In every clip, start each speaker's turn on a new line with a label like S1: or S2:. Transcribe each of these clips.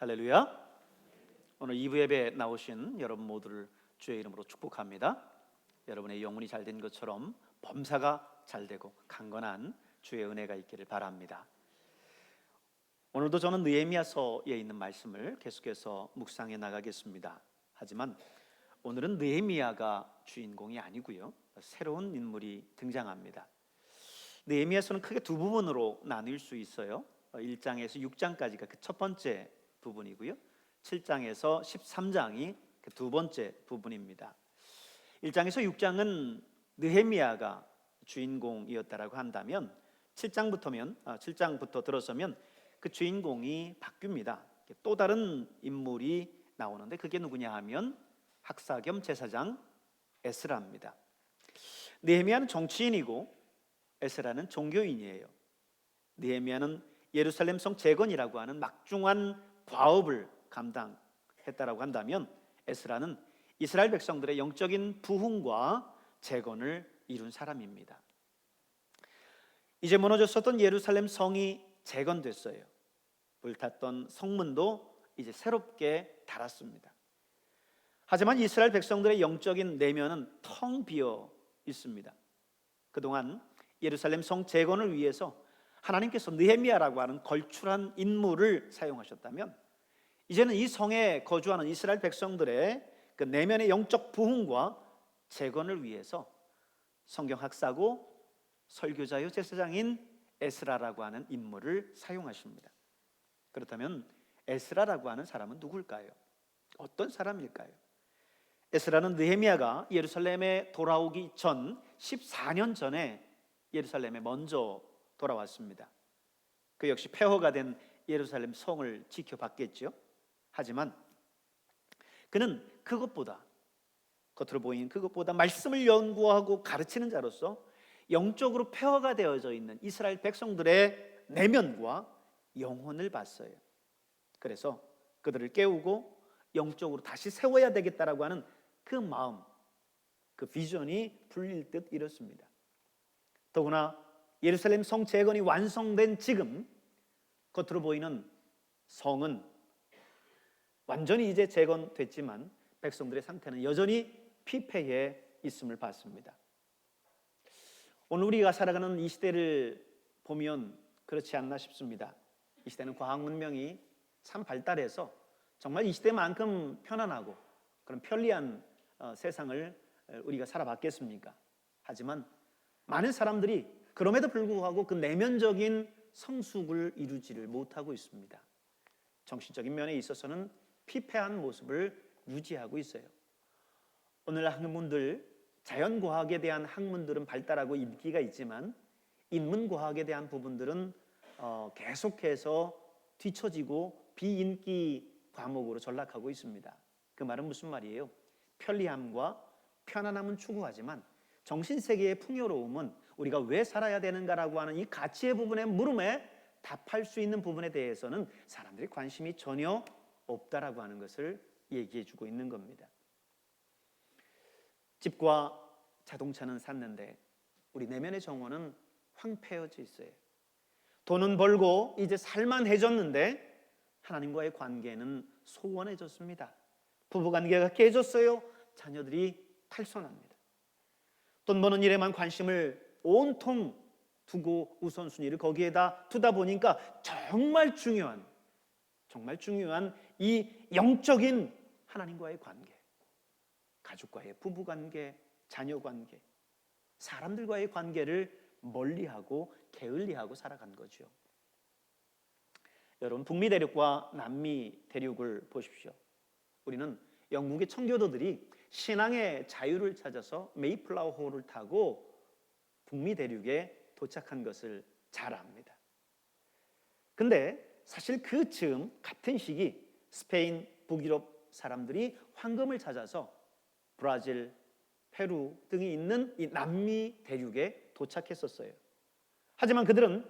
S1: 할렐루야. 오늘 2부 예배 나오신 여러분 모두를 주의 이름으로 축복합니다. 여러분의 영혼이 잘 된 것처럼 범사가 잘 되고 강건한 주의 은혜가 있기를 바랍니다. 오늘도 저는 느헤미야서에 있는 말씀을 계속해서 묵상해 나가겠습니다. 하지만 오늘은 느헤미야가 주인공이 아니고요. 새로운 인물이 등장합니다. 느헤미야서는 크게 두 부분으로 나눌 수 있어요. 1장에서 6장까지가 그 첫 번째 부분이고요. 7장에서 13장이 그 두 번째 부분입니다. 1장에서 6장은 느헤미야가 주인공이었다라고 한다면 7장부터면 아, 7장부터 들어서면 그 주인공이 바뀝니다. 또 다른 인물이 나오는데 그게 누구냐 하면 학사 겸 제사장 에스라입니다. 느헤미야는 정치인이고 에스라는 종교인이에요. 느헤미야는 예루살렘 성 재건이라고 하는 막중한 과업을 감당했다라고 한다면 에스라는 이스라엘 백성들의 영적인 부흥과 재건을 이룬 사람입니다. 이제 무너졌었던 예루살렘 성이 재건됐어요. 불탔던 성문도 이제 새롭게 달았습니다. 하지만 이스라엘 백성들의 영적인 내면은 텅 비어 있습니다. 그동안 예루살렘 성 재건을 위해서 하나님께서 느헤미야라고 하는 걸출한 인물을 사용하셨다면 이제는 이 성에 거주하는 이스라엘 백성들의 그 내면의 영적 부흥과 재건을 위해서 성경 학사고 설교자요 제사장인 에스라라고 하는 인물을 사용하십니다. 그렇다면 에스라라고 하는 사람은 누굴까요? 어떤 사람일까요? 에스라는 느헤미야가 예루살렘에 돌아오기 전 14년 전에 예루살렘에 먼저 돌아왔습니다. 그 역시 폐허가 된 예루살렘 성을 지켜봤겠죠. 하지만 그는 그것보다 겉으로 보이는 그것보다 말씀을 연구하고 가르치는 자로서 영적으로 폐허가 되어져 있는 이스라엘 백성들의 내면과 영혼을 봤어요. 그래서 그들을 깨우고 영적으로 다시 세워야 되겠다라고 하는 그 마음, 그 비전이 불릴 듯 이렇습니다. 더구나 예루살렘 성 재건이 완성된 지금 겉으로 보이는 성은 완전히 이제 재건됐지만 백성들의 상태는 여전히 피폐해 있음을 봤습니다. 오늘 우리가 살아가는 이 시대를 보면 그렇지 않나 싶습니다. 이 시대는 과학 문명이 참 발달해서 정말 이 시대만큼 편안하고 그런 편리한 어, 세상을 우리가 살아봤겠습니까? 하지만 많은 사람들이 그럼에도 불구하고 그 내면적인 성숙을 이루지를 못하고 있습니다. 정신적인 면에 있어서는 피폐한 모습을 유지하고 있어요. 오늘 학문들 자연과학에 대한 학문들은 발달하고 인기가 있지만 인문과학에 대한 부분들은 어, 계속해서 뒤처지고 비인기 과목으로 전락하고 있습니다. 그 말은 무슨 말이에요? 편리함과 편안함은 추구하지만 정신 세계의 풍요로움은 우리가 왜 살아야 되는가라고 하는 이 가치의 부분의 물음에 답할 수 있는 부분에 대해서는 사람들이 관심이 전혀 없다라고 하는 것을 얘기해 주고 있는 겁니다. 집과 자동차는 샀는데 우리 내면의 정원은 황폐해져 있어요. 돈은 벌고 이제 살만해졌는데 하나님과의 관계는 소원해졌습니다. 부부 관계가 깨졌어요. 자녀들이 탈선합니다. 돈 버는 일에만 관심을 온통 두고 우선순위를 거기에다 두다 보니까 정말 중요한 정말 중요한 이 영적인 하나님과의 관계, 가족과의 부부 관계, 자녀 관계, 사람들과의 관계를 멀리하고 게을리하고 살아간 거죠. 여러분 북미 대륙과 남미 대륙을 보십시오. 우리는 영국의 청교도들이 신앙의 자유를 찾아서 메이플라워 호를 타고 북미 대륙에 도착한 것을 잘 압니다. 근데 사실 그 즈음 같은 시기 스페인, 북유럽 사람들이 황금을 찾아서 브라질, 페루 등이 있는 이 남미 대륙에 도착했었어요. 하지만 그들은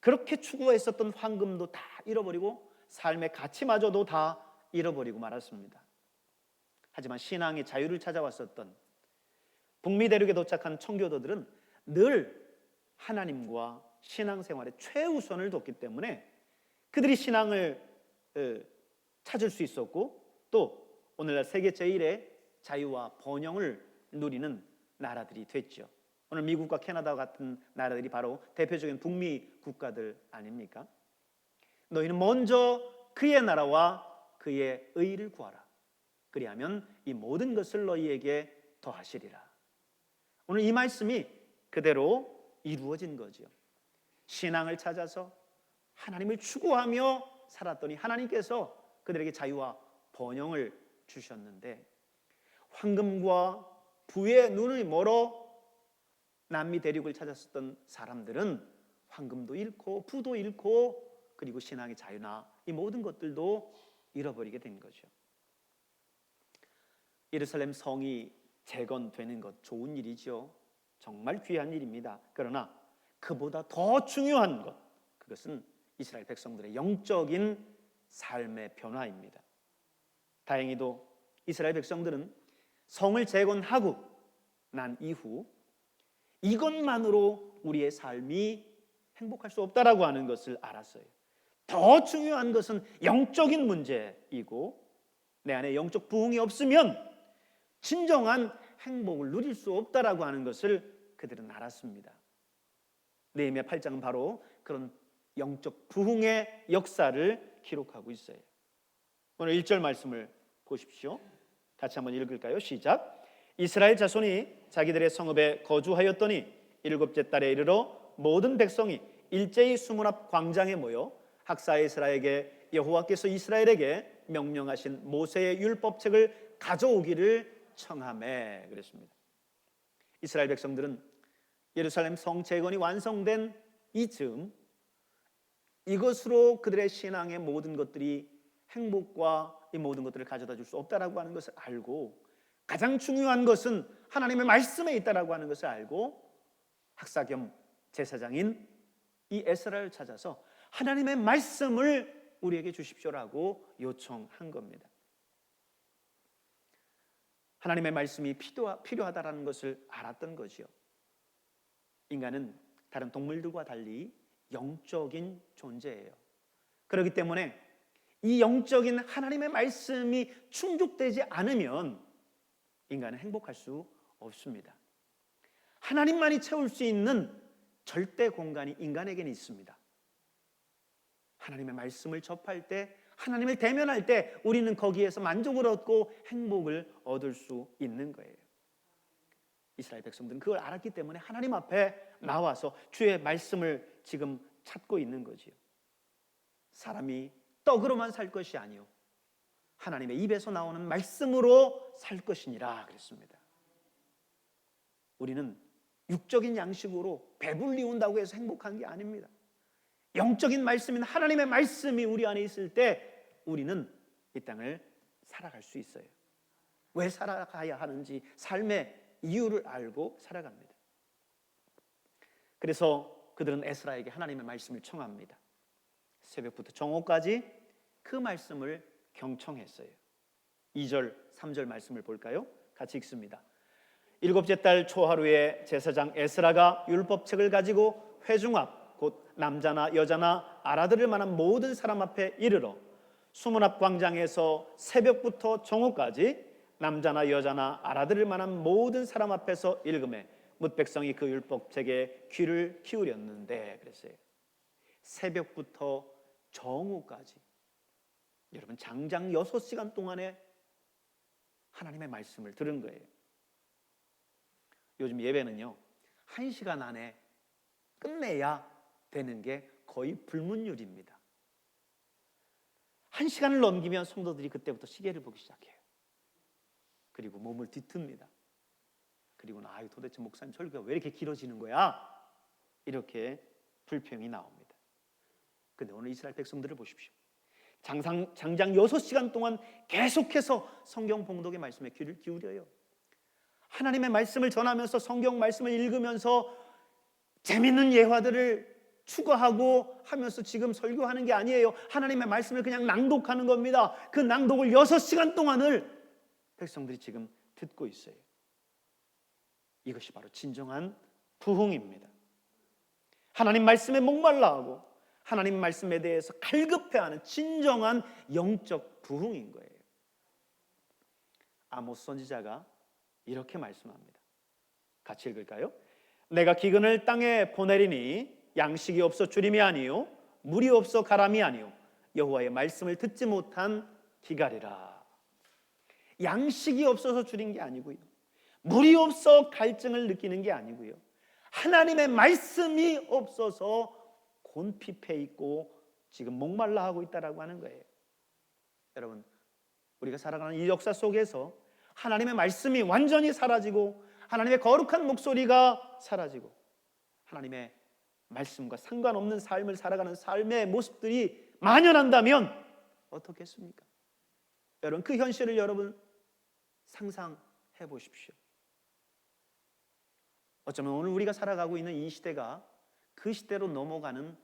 S1: 그렇게 추구했었던 황금도 다 잃어버리고 삶의 가치마저도 다 잃어버리고 말았습니다. 하지만 신앙의 자유를 찾아왔었던 북미 대륙에 도착한 청교도들은 늘 하나님과 신앙생활에 최우선을 뒀기 때문에 그들이 신앙을 찾을 수 있었고 또 오늘날 세계 제일의 자유와 번영을 누리는 나라들이 됐죠. 오늘 미국과 캐나다 같은 나라들이 바로 대표적인 북미 국가들 아닙니까? 너희는 먼저 그의 나라와 그의 의를 구하라. 그리하면 이 모든 것을 너희에게 더하시리라. 오늘 이 말씀이 그대로 이루어진 거죠. 신앙을 찾아서 하나님을 추구하며 살았더니 하나님께서 그들에게 자유와 번영을 주셨는데 황금과 부의 눈을 멀어 남미 대륙을 찾았었던 사람들은 황금도 잃고 부도 잃고 그리고 신앙의 자유나 이 모든 것들도 잃어버리게 된 거죠. 예루살렘 성이 재건되는 것 좋은 일이죠. 정말 귀한 일입니다. 그러나 그보다 더 중요한 것 그것은 이스라엘 백성들의 영적인 삶의 변화입니다. 다행히도 이스라엘 백성들은 성을 재건하고 난 이후 이것만으로 우리의 삶이 행복할 수 없다라고 하는 것을 알았어요. 더 중요한 것은 영적인 문제이고 내 안에 영적 부흥이 없으면 진정한 행복을 누릴 수 없다라고 하는 것을 그들은 알았습니다. 네헤미야 8장은 바로 그런 영적 부흥의 역사를 기록하고 있어요. 오늘 1절 말씀을 보십시오. 같이 한번 읽을까요? 시작. 이스라엘 자손이 자기들의 성읍에 거주하였더니 일곱째 달에 이르러 모든 백성이 일제히 수문 앞 광장에 모여 학사 에스라에게 여호와께서 이스라엘에게 명령하신 모세의 율법책을 가져오기를 청함에 그랬습니다. 이스라엘 백성들은 예루살렘 성 재건이 완성된 이쯤 이것으로 그들의 신앙의 모든 것들이 행복과 이 모든 것들을 가져다 줄 수 없다라고 하는 것을 알고 가장 중요한 것은 하나님의 말씀에 있다라고 하는 것을 알고 학사 겸 제사장인 이 에스라를 찾아서 하나님의 말씀을 우리에게 주십시오라고 요청한 겁니다. 하나님의 말씀이 필요하다라는 것을 알았던 거지요. 인간은 다른 동물들과 달리 영적인 존재예요. 그렇기 때문에 이 영적인 하나님의 말씀이 충족되지 않으면 인간은 행복할 수 없습니다. 하나님만이 채울 수 있는 절대 공간이 인간에게는 있습니다. 하나님의 말씀을 접할 때, 하나님을 대면할 때 우리는 거기에서 만족을 얻고 행복을 얻을 수 있는 거예요. 이스라엘 백성들은 그걸 알았기 때문에 하나님 앞에 나와서 주의 말씀을 지금 찾고 있는 거지요. 사람이 떡으로만 살 것이 아니요 하나님의 입에서 나오는 말씀으로 살 것이니라 그랬습니다. 우리는 육적인 양식으로 배불리 온다고 해서 행복한 게 아닙니다. 영적인 말씀인 하나님의 말씀이 우리 안에 있을 때 우리는 이 땅을 살아갈 수 있어요. 왜 살아가야 하는지 삶의 이유를 알고 살아갑니다. 그래서 그들은 에스라에게 하나님의 말씀을 청합니다. 새벽부터 정오까지 그 말씀을 경청했어요. 2절, 3절 말씀을 볼까요? 같이 읽습니다. 일곱째 달 초하루에 제사장 에스라가 율법책을 가지고 회중 앞, 곧 남자나 여자나 알아들을 만한 모든 사람 앞에 이르러 수문 앞 광장에서 새벽부터 정오까지 남자나 여자나 알아들을 만한 모든 사람 앞에서 읽음에 뭇 백성이 그 율법책에 귀를 기울였는데 그랬어요. 새벽부터 정오까지 여러분 장장 6시간 동안에 하나님의 말씀을 들은 거예요. 요즘 예배는요. 1시간 안에 끝내야 되는 게 거의 불문율입니다. 1시간을 넘기면 성도들이 그때부터 시계를 보기 시작해요. 그리고 몸을 뒤틉니다. 그리고는 아유 도대체 목사님 설교가 왜 이렇게 길어지는 거야? 이렇게 불평이 나옵니다. 근데 오늘 이스라엘 백성들을 보십시오. 장상, 장장 6시간 동안 계속해서 성경 봉독의 말씀에 귀를 기울여요. 하나님의 말씀을 전하면서 성경 말씀을 읽으면서 재밌는 예화들을 추가하고 하면서 지금 설교하는 게 아니에요. 하나님의 말씀을 그냥 낭독하는 겁니다. 그 낭독을 6시간 동안을 백성들이 지금 듣고 있어요. 이것이 바로 진정한 부흥입니다. 하나님 말씀에 목말라하고 하나님 말씀에 대해서 갈급해하는 진정한 영적 부흥인 거예요. 아모스 선지자가 이렇게 말씀합니다. 같이 읽을까요? 내가 기근을 땅에 보내리니 양식이 없어 주림이 아니요 물이 없어 가람이 아니요 여호와의 말씀을 듣지 못한 기갈이라. 양식이 없어서 줄인 게 아니고요. 물이 없어 갈증을 느끼는 게 아니고요. 하나님의 말씀이 없어서 곤핍해 있고 지금 목말라 하고 있다라고 하는 거예요. 여러분, 우리가 살아가는 이 역사 속에서 하나님의 말씀이 완전히 사라지고 하나님의 거룩한 목소리가 사라지고 하나님의 말씀과 상관없는 삶을 살아가는 삶의 모습들이 만연한다면 어떻겠습니까? 여러분 그 현실을 여러분 상상해 보십시오. 어쩌면 오늘 우리가 살아가고 있는 이 시대가 그 시대로 넘어가는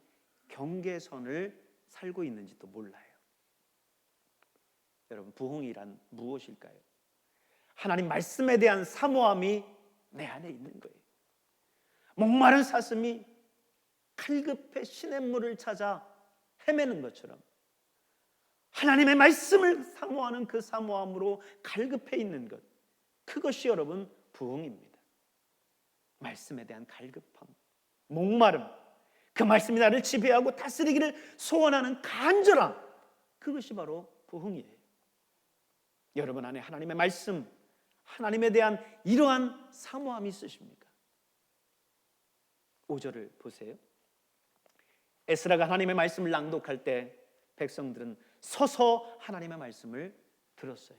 S1: 경계선을 살고 있는지도 몰라요. 여러분 부흥이란 무엇일까요? 하나님 말씀에 대한 사모함이 내 안에 있는 거예요. 목마른 사슴이 칼급해 시냇물을 찾아 헤매는 것처럼 하나님의 말씀을 사모하는 그 사모함으로 갈급해 있는 것 그것이 여러분 부흥입니다. 말씀에 대한 갈급함, 목마름, 그 말씀이 나를 지배하고 다스리기를 소원하는 간절함 그것이 바로 부흥이에요. 여러분 안에 하나님의 말씀, 하나님에 대한 이러한 사모함이 있으십니까? 5절을 보세요. 에스라가 하나님의 말씀을 낭독할 때 백성들은 서서 하나님의 말씀을 들었어요.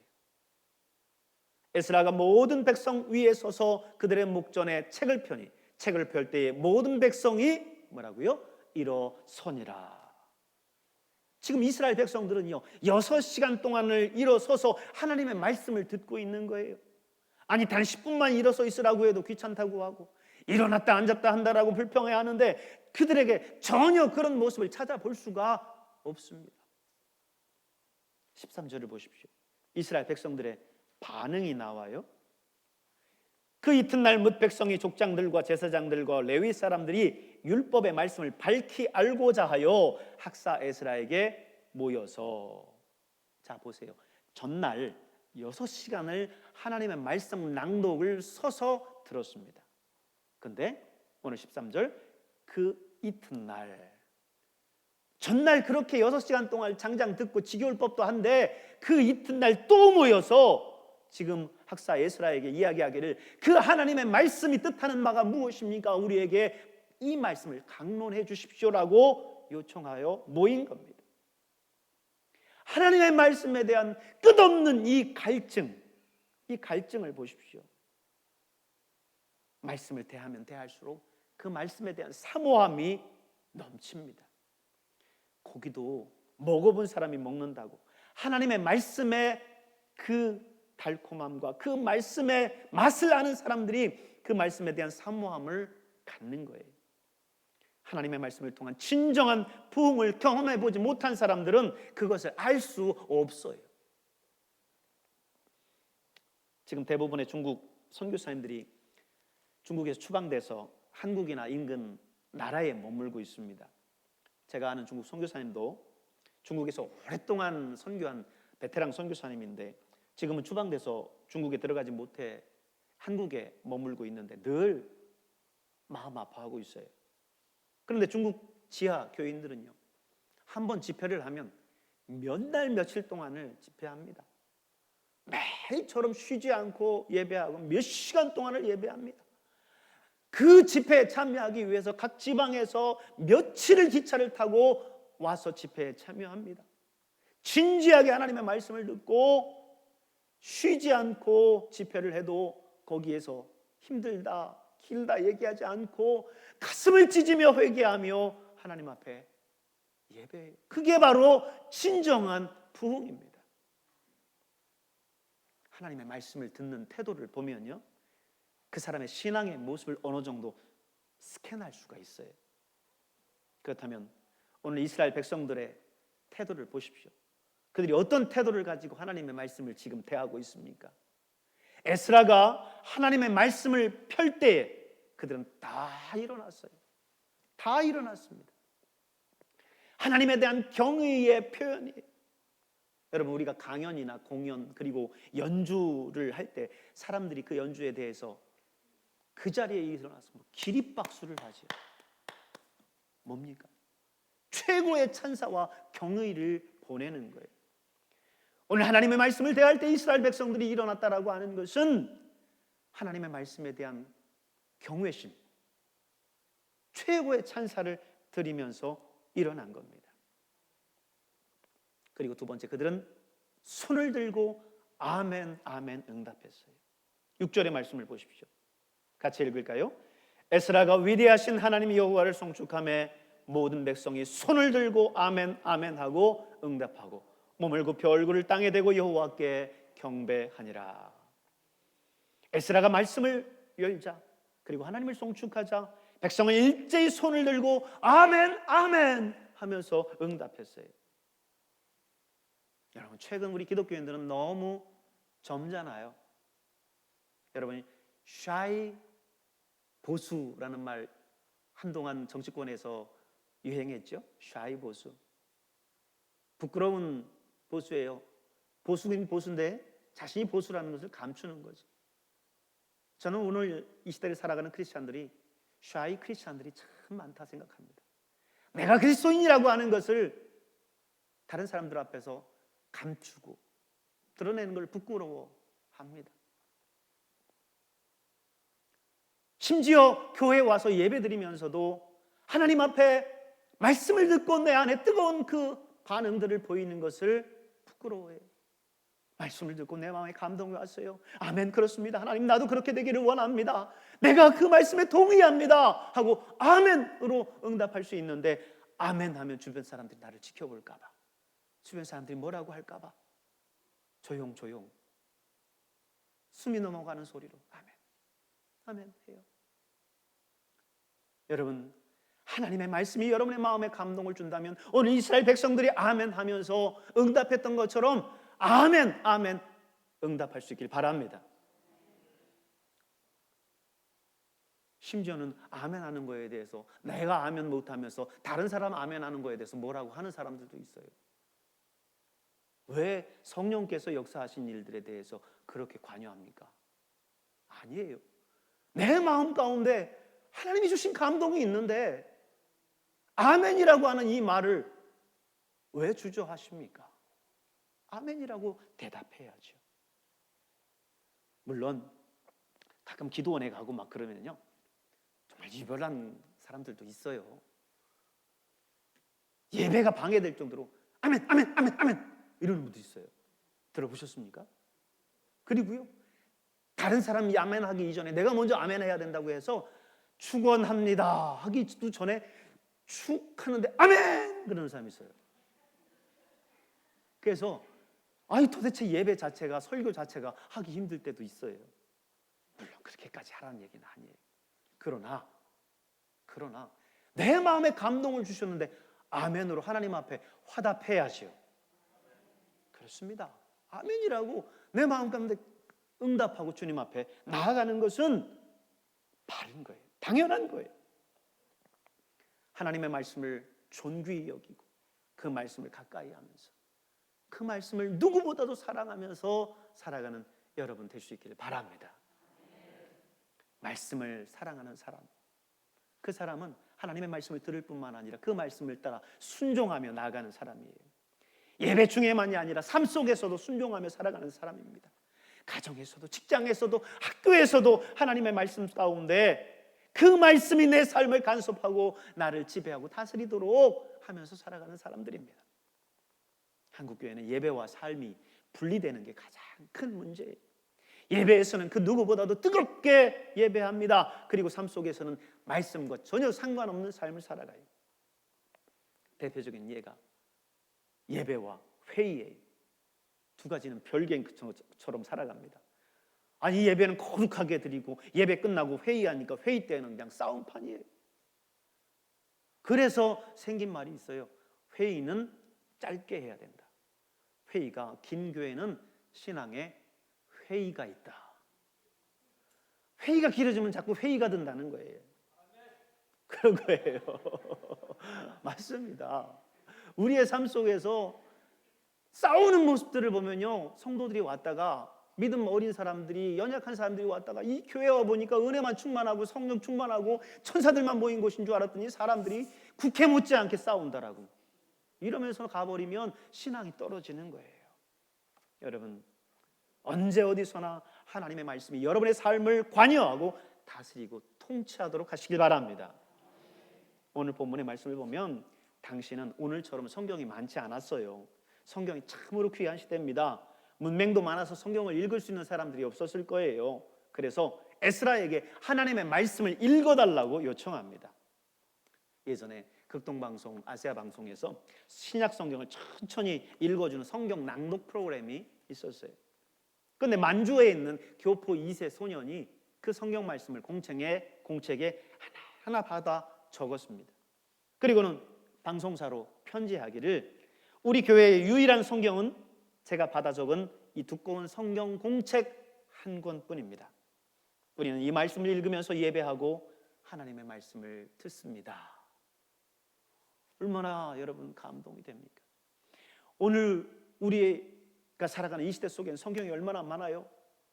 S1: 에스라가 모든 백성 위에 서서 그들의 목전에 책을 펴니 책을 펼 때에 모든 백성이 뭐라고요? 일어서니라. 지금 이스라엘 백성들은요, 여섯 시간 동안을 일어서서 하나님의 말씀을 듣고 있는 거예요. 아니, 단 10분만 일어서 있으라고 해도 귀찮다고 하고, 일어났다 앉았다 한다라고 불평해 하는데, 그들에게 전혀 그런 모습을 찾아볼 수가 없습니다. 13절을 보십시오. 이스라엘 백성들의 반응이 나와요. 그 이튿날 뭇 백성이 족장들과 제사장들과 레위 사람들이 율법의 말씀을 밝히 알고자 하여 학사 에스라에게 모여서 자 보세요. 전날 6시간을 하나님의 말씀 낭독을 서서 들었습니다. 근데 오늘 13절 그 이튿날 전날 그렇게 6시간 동안 장장 듣고 지겨울 법도 한데 그 이튿날 또 모여서 지금 학사 에스라에게 이야기하기를 그 하나님의 말씀이 뜻하는 바가 무엇입니까? 우리에게 이 말씀을 강론해 주십시오라고 요청하여 모인 겁니다. 하나님의 말씀에 대한 끝없는 이 갈증, 이 갈증을 보십시오. 말씀을 대하면 대할수록 그 말씀에 대한 사모함이 넘칩니다. 고기도 먹어본 사람이 먹는다고 하나님의 말씀에 그 달콤함과 그 말씀의 맛을 아는 사람들이 그 말씀에 대한 사모함을 갖는 거예요. 하나님의 말씀을 통한 진정한 부흥을 경험해 보지 못한 사람들은 그것을 알 수 없어요. 지금 대부분의 중국 선교사님들이 중국에서 추방돼서 한국이나 인근 나라에 머물고 있습니다. 제가 아는 중국 선교사님도 중국에서 오랫동안 선교한 베테랑 선교사님인데 지금은 추방돼서 중국에 들어가지 못해 한국에 머물고 있는데 늘 마음 아파하고 있어요. 그런데 중국 지하 교인들은요. 한 번 집회를 하면 몇 날 며칠 동안을 집회합니다. 매일처럼 쉬지 않고 예배하고 몇 시간 동안을 예배합니다. 그 집회에 참여하기 위해서 각 지방에서 며칠을 기차를 타고 와서 집회에 참여합니다. 진지하게 하나님의 말씀을 듣고 쉬지 않고 집회를 해도 거기에서 힘들다, 길다 얘기하지 않고 가슴을 찢으며 회개하며 하나님 앞에 예배. 그게 바로 진정한 부흥입니다. 하나님의 말씀을 듣는 태도를 보면요. 그 사람의 신앙의 모습을 어느 정도 스캔할 수가 있어요. 그렇다면 오늘 이스라엘 백성들의 태도를 보십시오. 그들이 어떤 태도를 가지고 하나님의 말씀을 지금 대하고 있습니까? 에스라가 하나님의 말씀을 펼 때에 그들은 다 일어났어요. 다 일어났습니다. 하나님에 대한 경의의 표현이에요. 여러분 우리가 강연이나 공연 그리고 연주를 할 때 사람들이 그 연주에 대해서 그 자리에 일어나서 뭐 기립박수를 하죠. 뭡니까? 최고의 찬사와 경의를 보내는 거예요. 오늘 하나님의 말씀을 대할 때 이스라엘 백성들이 일어났다라고 하는 것은 하나님의 말씀에 대한 경외심, 최고의 찬사를 드리면서 일어난 겁니다. 그리고 두 번째 그들은 손을 들고 아멘 아멘 응답했어요. 6절의 말씀을 보십시오. 같이 읽을까요? 에스라가 위대하신 하나님 여호와를 송축함에 모든 백성이 손을 들고 아멘 아멘 하고 응답하고 몸을 굽혀 얼굴을 땅에 대고 여호와께 경배하니라. 에스라가 말씀을 열자 그리고 하나님을 송축하자 백성은 일제히 손을 들고 아멘 아멘 하면서 응답했어요. 여러분 최근 우리 기독교인들은 너무 점잖아요. 여러분이 shy 보수라는 말 한동안 정치권에서 유행했죠. shy 보수. 부끄러운 보수예요. 보수긴 보수인데 자신이 보수라는 것을 감추는 거죠. 저는 오늘 이 시대를 살아가는 크리스찬들이 샤이 크리스찬들이 참 많다 생각합니다. 내가 그리스도인이라고 하는 것을 다른 사람들 앞에서 감추고 드러내는 걸 부끄러워합니다. 심지어 교회에 와서 예배 드리면서도 하나님 앞에 말씀을 듣고 내 안에 뜨거운 그 반응들을 보이는 것을 부끄러워해요. 말씀을 듣고 내 마음에 감동이 왔어요. 아멘, 그렇습니다. 하나님, 나도 그렇게 되기를 원합니다. 내가 그 말씀에 동의합니다. 하고 아멘으로 응답할 수 있는데, 아멘 하면 주변 사람들이 나를 지켜볼까봐. 주변 사람들이 뭐라고 할까봐. 조용, 조용. 숨이 넘어가는 소리로 아멘. 아멘 해요. 여러분, 하나님의 말씀이 여러분의 마음에 감동을 준다면 오늘 이스라엘 백성들이 아멘 하면서 응답했던 것처럼 아멘, 아멘 응답할 수 있길 바랍니다. 심지어는 아멘 하는 거에 대해서 내가 아멘 못 하면서 다른 사람 아멘 하는 거에 대해서 뭐라고 하는 사람들도 있어요. 왜 성령께서 역사하신 일들에 대해서 그렇게 관여합니까? 아니에요. 내 마음 가운데 하나님이 주신 감동이 있는데 아멘이라고 하는 이 말을 왜 주저하십니까? 아멘이라고 대답해야죠. 물론 가끔 기도원에 가고 막 그러면요. 정말 이별한 사람들도 있어요. 예배가 방해될 정도로 아멘, 아멘, 아멘, 아멘 이러는 분도 있어요. 들어보셨습니까? 그리고요. 다른 사람이 아멘 하기 이전에 내가 먼저 아멘 해야 된다고 해서 축원합니다 하기도 전에 축 하는데 아멘 그러는 사람이 있어요. 그래서 아니 도대체 예배 자체가 설교 자체가 하기 힘들 때도 있어요. 물론 그렇게까지 하라는 얘기는 아니에요. 그러나 그러나 내 마음에 감동을 주셨는데 아멘으로 하나님 앞에 화답해야지요. 그렇습니다. 아멘이라고 내 마음 가운데 응답하고 주님 앞에 나아가는 것은 바른 거예요. 당연한 거예요. 하나님의 말씀을 존귀히 여기고 그 말씀을 가까이 하면서 그 말씀을 누구보다도 사랑하면서 살아가는 여러분 될 수 있기를 바랍니다. 말씀을 사랑하는 사람. 그 사람은 하나님의 말씀을 들을 뿐만 아니라 그 말씀을 따라 순종하며 나아가는 사람이에요. 예배 중에만이 아니라 삶 속에서도 순종하며 살아가는 사람입니다. 가정에서도 직장에서도 학교에서도 하나님의 말씀 가운데 그 말씀이 내 삶을 간섭하고 나를 지배하고 다스리도록 하면서 살아가는 사람들입니다. 한국 교회는 예배와 삶이 분리되는 게 가장 큰 문제예요. 예배에서는 그 누구보다도 뜨겁게 예배합니다. 그리고 삶 속에서는 말씀과 전혀 상관없는 삶을 살아가요. 대표적인 예가 예배와 회의예요. 두 가지는 별개처럼 살아갑니다. 아니 예배는 거룩하게 드리고 예배 끝나고 회의하니까 회의 때는 그냥 싸움판이에요. 그래서 생긴 말이 있어요. 회의는 짧게 해야 된다. 회의가 긴 교회는 신앙에 회의가 있다. 회의가 길어지면 자꾸 회의가 든다는 거예요. 그런 거예요. 맞습니다.
S2: 우리의 삶 속에서 싸우는 모습들을 보면요. 성도들이 왔다가 믿음 어린 사람들이 연약한 사람들이 왔다가 이 교회 와 보니까 은혜만 충만하고 성령 충만하고 천사들만 모인 곳인 줄 알았더니 사람들이 국회 못지않게 싸운다라고 이러면서 가버리면 신앙이 떨어지는 거예요. 여러분 언제 어디서나 하나님의 말씀이 여러분의 삶을 관여하고 다스리고 통치하도록 하시길 바랍니다. 오늘 본문의 말씀을 보면 당신은 오늘처럼 성경이 많지 않았어요. 성경이 참으로 귀한 시대입니다. 문맹도 많아서 성경을 읽을 수 있는 사람들이 없었을 거예요. 그래서 에스라에게 하나님의 말씀을 읽어달라고 요청합니다. 예전에 극동방송, 아시아 방송에서 신약 성경을 천천히 읽어주는 성경 낭독 프로그램이 있었어요. 근데 만주에 있는 교포 2세 소년이 그 성경 말씀을 공책에 공책에 하나 하나 받아 적었습니다. 그리고는 방송사로 편지하기를 우리 교회의 유일한 성경은 제가 받아 적은 이 두꺼운 성경 공책 한 권뿐입니다. 우리는 이 말씀을 읽으면서 예배하고 하나님의 말씀을 듣습니다. 얼마나 여러분 감동이 됩니까? 오늘 우리가 살아가는 이 시대 속에는 성경이 얼마나 많아요?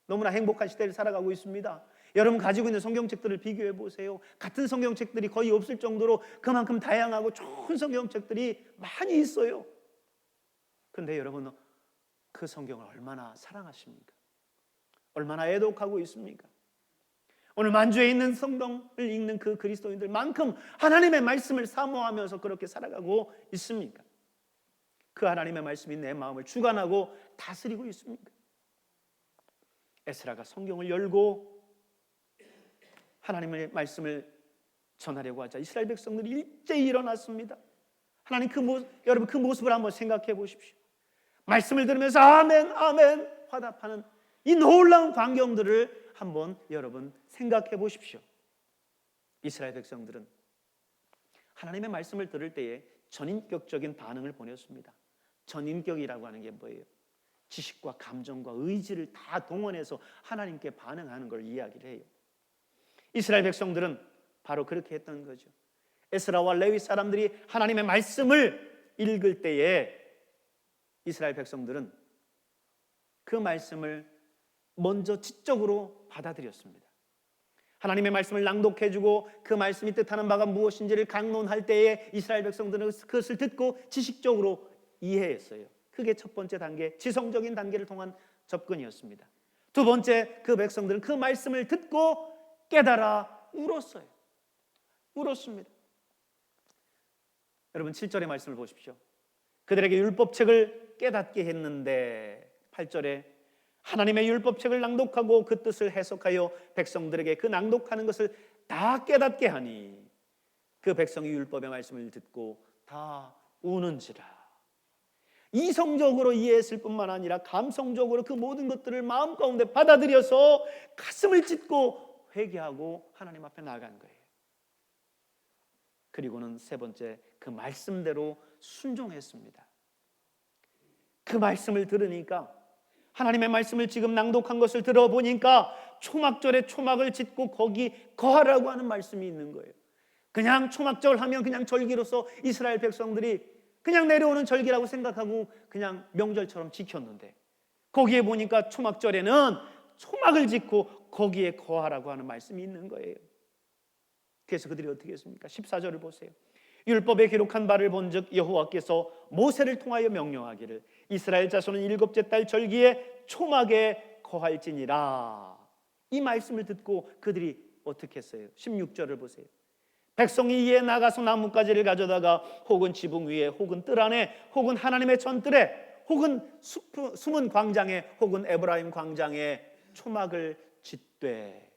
S2: 너무나 행복한 시대를 살아가고 있습니다. 여러분 가지고 있는 성경책들을 비교해 보세요. 같은 성경책들이 거의 없을 정도로 그만큼 다양하고 좋은 성경책들이 많이 있어요. 근데 여러분 그 성경을 얼마나 사랑하십니까? 얼마나 애독하고 있습니까? 오늘 만주에 있는 성경을 읽는 그 그리스도인들만큼 하나님의 말씀을 사모하면서 그렇게 살아가고 있습니까? 그 하나님의 말씀이 내 마음을 주관하고 다스리고 있습니까? 에스라가 성경을 열고 하나님의 말씀을 전하려고 하자 이스라엘 백성들이 일제히 일어났습니다. 하나님 그 모습, 여러분 그 모습을 한번 생각해 보십시오. 말씀을 들으면서 아멘 아멘 화답하는 이 놀라운 광경들을 한번 여러분 생각해 보십시오. 이스라엘 백성들은 하나님의 말씀을 들을 때에 전인격적인 반응을 보냈습니다. 전인격이라고 하는 게 뭐예요? 지식과 감정과 의지를 다 동원해서 하나님께 반응하는 걸 이야기를 해요. 이스라엘 백성들은 바로 그렇게 했던 거죠. 에스라와 레위 사람들이 하나님의 말씀을 읽을 때에 이스라엘 백성들은 그 말씀을 먼저 지적으로 받아들였습니다. 하나님의 말씀을 낭독해주고 그 말씀이 뜻하는 바가 무엇인지를 강론할 때에 이스라엘 백성들은 그것을 듣고 지식적으로 이해했어요. 그게 첫 번째 단계, 지성적인 단계를 통한 접근이었습니다. 두 번째, 그 백성들은 그 말씀을 듣고 깨달아 울었어요. 울었습니다. 여러분 7절의 말씀을 보십시오. 그들에게 율법책을 깨닫게 했는데 8절에 하나님의 율법책을 낭독하고 그 뜻을 해석하여 백성들에게 그 낭독하는 것을 다 깨닫게 하니 그 백성이 율법의 말씀을 듣고 다 우는지라. 이성적으로 이해했을 뿐만 아니라 감성적으로 그 모든 것들을 마음 가운데 받아들여서 가슴을 찢고 회개하고 하나님 앞에 나간 거예요. 그리고는 세 번째 그 말씀대로 순종했습니다. 그 말씀을 들으니까 하나님의 말씀을 지금 낭독한 것을 들어보니까 초막절에 초막을 짓고 거기 거하라고 하는 말씀이 있는 거예요. 그냥 초막절 하면 그냥 절기로서 이스라엘 백성들이 그냥 내려오는 절기라고 생각하고 그냥 명절처럼 지켰는데 거기에 보니까 초막절에는 초막을 짓고 거기에 거하라고 하는 말씀이 있는 거예요. 그래서 그들이 어떻게 했습니까? 14절을 보세요. 율법에 기록한 바를 본즉 여호와께서 모세를 통하여 명령하기를 이스라엘 자손은 일곱째 달 절기에 초막에 거할지니라. 이 말씀을 듣고 그들이 어떻게 했어요? 16절을 보세요. 백성이 이에 나가서 나뭇가지를 가져다가 혹은 지붕 위에 혹은 뜰 안에 혹은 하나님의 전뜰에 혹은 숲, 숨은 광장에 혹은 에브라임 광장에 초막을 짓되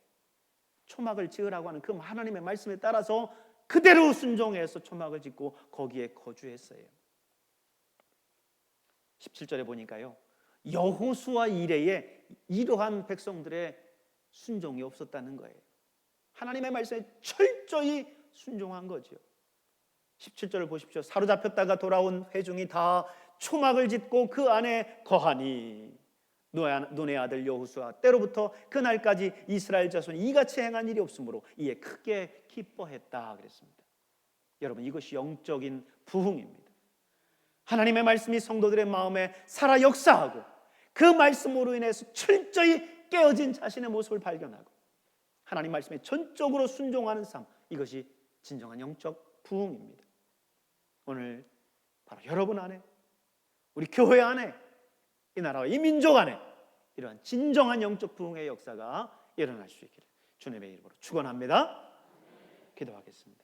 S2: 초막을 지으라고 하는 그 하나님의 말씀에 따라서 그대로 순종해서 초막을 짓고 거기에 거주했어요. 17절에 보니까요. 여호수아 이래에 이러한 백성들의 순종이 없었다는 거예요. 하나님의 말씀에 철저히 순종한 거죠. 17절을 보십시오. 사로잡혔다가 돌아온 회중이 다 초막을 짓고 그 안에 거하니 눈의 아들 여호수아 때로부터 그날까지 이스라엘 자손이 이같이 행한 일이 없으므로 이에 크게 기뻐했다 그랬습니다. 여러분 이것이 영적인 부흥입니다. 하나님의 말씀이 성도들의 마음에 살아 역사하고 그 말씀으로 인해서 철저히 깨어진 자신의 모습을 발견하고 하나님 말씀에 전적으로 순종하는 삶 이것이 진정한 영적 부흥입니다. 오늘 바로 여러분 안에 우리 교회 안에 이 나라와 이 민족 안에 이러한 진정한 영적 부흥의 역사가 일어날 수 있기를 주님의 이름으로 축원합니다. 기도하겠습니다.